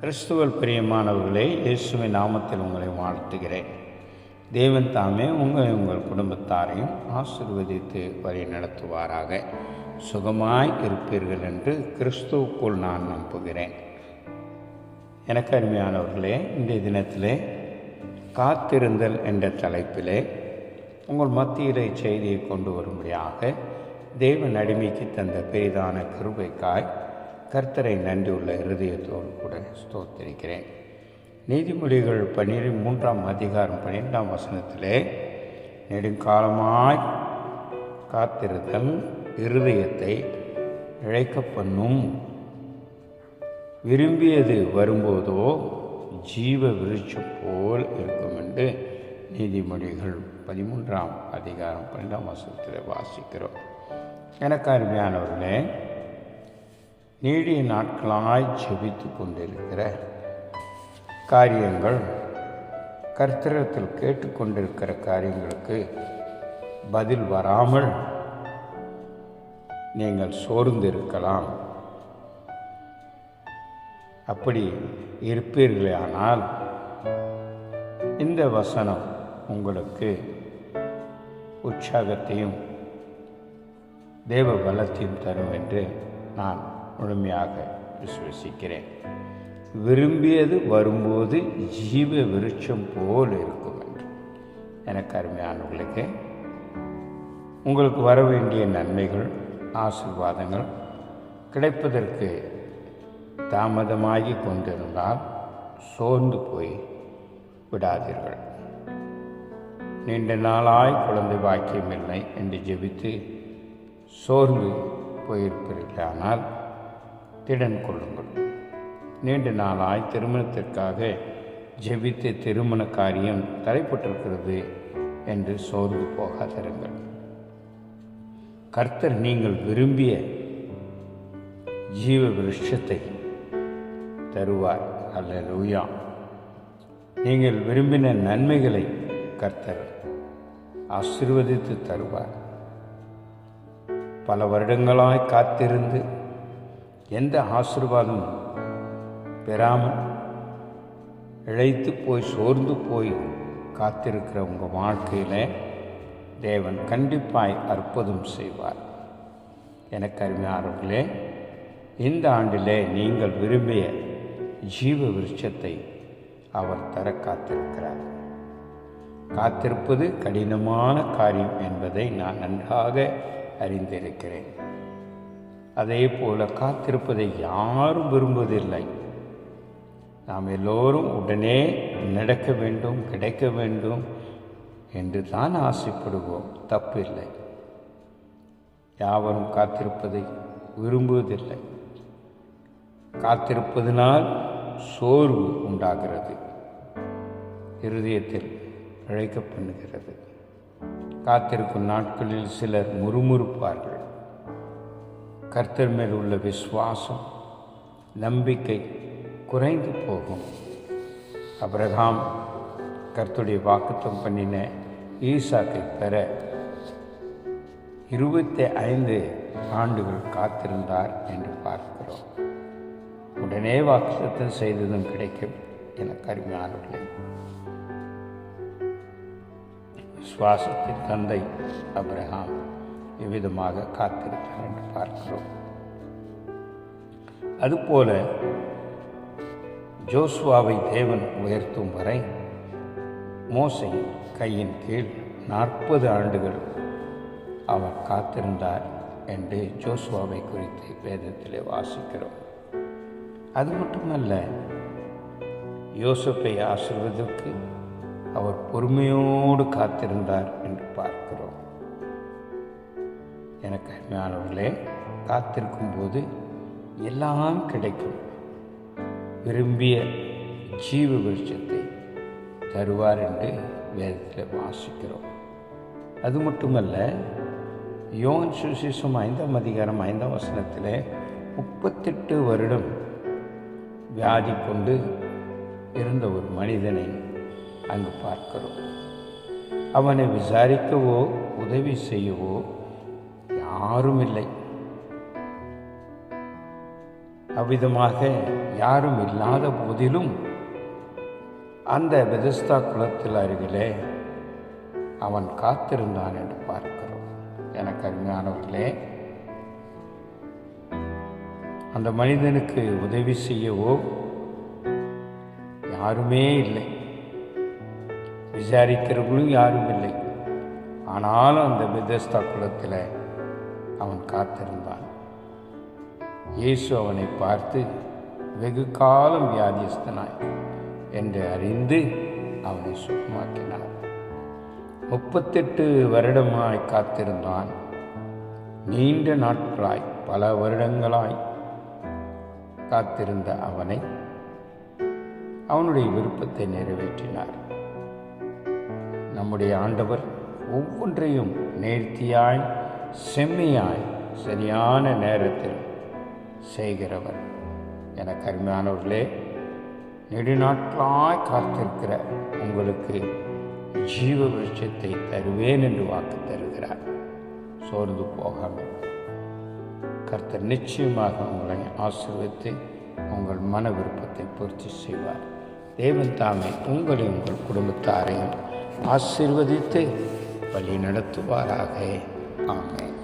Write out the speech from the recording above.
கிறிஸ்துவல் பிரியமானவர்களே இயேசுவின் நாமத்தில் உங்களை வாழ்த்துகிறேன். தேவன் தாமே உங்களை உங்கள் குடும்பத்தாரையும் ஆசிர்வதித்து வழி நடத்துவாராக. சுகமாய் இருப்பீர்கள் என்று கிறிஸ்துவுக்குள் நான் நம்புகிறேன். எனக்கு அருமையானவர்களே இன்றைய தினத்திலே காத்திருந்தல் என்ற தலைப்பிலே உங்கள் மத்தியிலே செய்தியை கொண்டு வரும்படியாக தேவன் அடிமைக்கு தந்த பெரிதான கிருபைக்காய் கர்த்தரை நன்றியுள்ள இருதயத்தோடு கூட ஸ்தோத்திருக்கிறேன். நீதிமொழிகள் பன்னிரு மூன்றாம் அதிகாரம் பன்னிரெண்டாம் வசனத்திலே நெடுங்காலமாய் காத்திருத்தல் இருதயத்தை இழைக்க பண்ணும் விரும்பியது வரும்போதோ ஜீவ விருட்சம் போல் இருக்கும் என்று நீதிமொழிகள் பதிமூன்றாம் அதிகாரம் பன்னெண்டாம் வசனத்தில் வாசிக்கிறோம். எனக்கு அருமையானவர்களே நீடிய நாட்களாய் செபித்து கொண்டிருக்கிற காரியங்கள் கர்த்தரத்தில் கேட்டுக்கொண்டிருக்கிற காரியங்களுக்கு பதில் வராமல் நீங்கள் சோர்ந்திருக்கலாம். அப்படி இருப்பீர்களே ஆனால் இந்த வசனம் உங்களுக்கு உற்சாகத்தையும் தேவ பலத்தையும் தரும் என்று நான் முழுமையாக விசுவசிக்கிறேன். விரும்பியது வரும்போது ஜீவ விருட்சம் போல் இருக்கும் என்று. எனக்கு அருமையானவர்களுக்கு உங்களுக்கு வர வேண்டிய நன்மைகள் ஆசீர்வாதங்கள் கிடைப்பதற்கு தாமதமாகி கொண்டிருந்தால் சோர்ந்து போய் விடாதீர்கள். நீண்ட நாளாய் குழந்தை பாக்கியமில்லை என்று ஜெபித்து சோர்ந்து போயிருப்பீர்களானால் திடன் கொள்ளுங்கள். நீண்ட நாளாய் திருமணத்திற்காக ஜெபித்து திருமண காரியம் தடைப்பட்டிருக்கிறது என்று சோர்ந்து போகாதிருங்கள் கர்த்தர் நீங்கள் விரும்பிய ஜீவ விருஷத்தை தருவார். அல்ல நீங்கள் விரும்பின நன்மைகளை கர்த்தர் ஆசிர்வதித்து தருவார். பல வருடங்களாய் காத்திருந்து எந்த ஆசிர்வாதம் பெறாமல் இழைத்து போய் சோர்ந்து போய் காத்திருக்கிற உங்கள் வாழ்க்கையில் தேவன் கண்டிப்பாய் அற்புதம் செய்வார். எனக்கு அருமையானவர்களே இந்த ஆண்டிலே நீங்கள் விரும்பிய ஜீவ விருட்சத்தை அவர் தர காத்திருக்கிறார். காத்திருப்பது கடினமான காரியம் என்பதை நான் நன்றாக அறிந்திருக்கிறேன். அதே போல காத்திருப்பதை யாரும் விரும்புவதில்லை. நாம் எல்லோரும் உடனே நடக்க வேண்டும் கிடைக்க வேண்டும் என்று தான் ஆசைப்படுவோம். தப்பில்லை. யாவரும் காத்திருப்பதை விரும்புவதில்லை. காத்திருப்பதனால் சோர்வு உண்டாகிறது. இருதயத்தில் இழைக்க பண்ணுகிறது காத்திருக்கும் நாட்களில் சிலர் முறுமுறுப்பார்கள். கர்த்தர் மேல் உள்ள விசுவாசம் நம்பிக்கை குறைந்து போகும். அப்ரஹாம் கர்த்துடைய வாக்குத்தம் பண்ணின ஈசாக்கை பெற இருபத்தி ஐந்து ஆண்டுகள் காத்திருந்தார் என்று பார்க்கிறோம். உடனே வாக்குத்தம் செய்ததும் கிடைக்கும் என கருமையானவர்களே. விசுவாசத்தின் தந்தை அப்ரஹாம் இவ்விதமாக காத்திருக்கிறார் என்று பார்க்கிறோம். அதுபோல ஜோஸ்வாவை தேவன் உயர்த்தும் வரை மோசை கையின் கீழ் நாற்பது ஆண்டுகள் அவர் காத்திருந்தார் என்று ஜோஸ்வாவை குறித்து வேதத்திலே வாசிக்கிறோம். அது மட்டுமல்ல யோசப்பை ஆசிர்வதற்கு அவர் பொறுமையோடு காத்திருந்தார் என்று பார்க்கிறோம். எனக்கு அருமையானவர்களே காத்திருக்கும் போது எல்லாம் கிடைக்கும். விரும்பிய ஜீவ விருட்சத்தை தருவார் என்று வேதத்தில் வாசிக்கிறோம். அது மட்டுமல்ல யோன் சுசிசம் ஐந்தாம் அதிகாரம் ஐந்தாம் வசனத்தில் முப்பத்தெட்டு வருடம் வியாதி கொண்டு இருந்த ஒரு மனிதனை அங்கு பார்க்கிறோம். அவனை விசாரிக்கவோ உதவி செய்யவோ யாரும் இல்லை அவ்விதமாக யாரும் இல்லாத போதிலும் அந்த பெதஸ்தா குளத்தில் அருகிலே அவன் காத்திருந்தான் என்று பார்க்கிறோம். எனக்கு அருமையானவர்களே அந்த மனிதனுக்கு உதவி செய்யவோ யாருமே இல்லை. விசாரிக்கிறவர்களும் யாரும் இல்லை ஆனாலும் அந்த பெதஸ்தா குளத்தில் அவன் காத்திருந்தான். இயேசு அவனை பார்த்து வெகு காலம் வியாதியஸ்தனாய் என்று அறிந்து அவனை சுகமாக்கினார். முப்பத்தெட்டு வருடமாய் காத்திருந்தான். நீண்ட நாட்களாய் பல வருடங்களாய் காத்திருந்த அவனை அவனுடைய விருப்பத்தை நிறைவேற்றினார். நம்முடைய ஆண்டவர் ஒவ்வொன்றையும் நேர்த்தியாய் செம்மையாய் சரியான நேரத்தில் செய்கிறவர் என கருமையானவர்களே நெடுநாட்களாய் காத்திருக்கிற உங்களுக்கு ஜீவ விருட்சத்தை தருவேன் என்று வாக்கு தருகிறார். சோர்ந்து போகாமல். கர்த்தர் நிச்சயமாக உங்களை ஆசிர்வித்து உங்கள் மன விருப்பத்தை பூர்த்தி செய்வார். தேவன் தாமே உங்களை உங்கள் குடும்பத்தாரையும் ஆசீர்வதித்து வழி நடத்துவாராக. 啊。